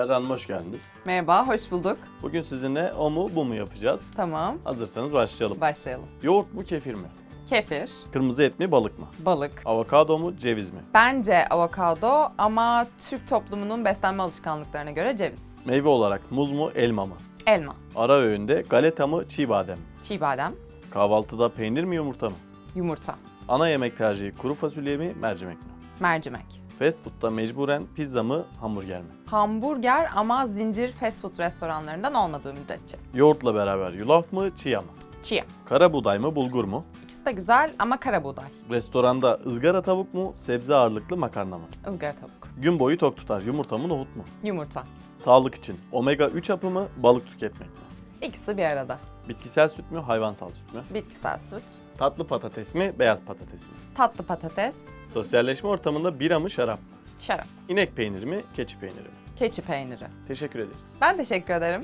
Berra Hanım hoş geldiniz. Merhaba, hoş bulduk. Bugün sizinle o mu bu mu yapacağız. Tamam, Hazırsanız başlayalım. başlayalım. Yoğurt mu kefir mi? Kefir, Kırmızı et mi balık mı? balık. Avokado mu ceviz mi? Bence avokado ama Türk toplumunun beslenme alışkanlıklarına göre ceviz. Meyve olarak muz mu elma mı? Elma, Ara öğünde galeta mı çiğ badem mi? çiğ badem, Kahvaltıda peynir mi yumurta mı? yumurta, Ana yemek tercihi kuru fasulye mi mercimek mi? mercimek. Fast food'da mecburen pizza mı hamburger mi? Hamburger ama zincir fast food restoranlarından olmadığı müddetçe. Yoğurtla beraber yulaf mı çiğ mı? Chia. Kara buğday mı bulgur mu? İkisi de güzel ama kara buğday. Restoranda ızgara tavuk mu sebze ağırlıklı makarna mı? ızgara tavuk, Gün boyu tok tutar yumurta mı nohut mu? yumurta. Sağlık için omega 3 hapı mı balık tüketmek mi? İkisi bir arada. Bitkisel süt mü hayvansal süt mü? Bitkisel süt, Tatlı patates mi beyaz patates mi? tatlı patates, Sosyalleşme ortamında bira mı şarap mı? şarap, İnek peyniri mi keçi peyniri mi? keçi peyniri. Teşekkür ederiz. Ben teşekkür ederim.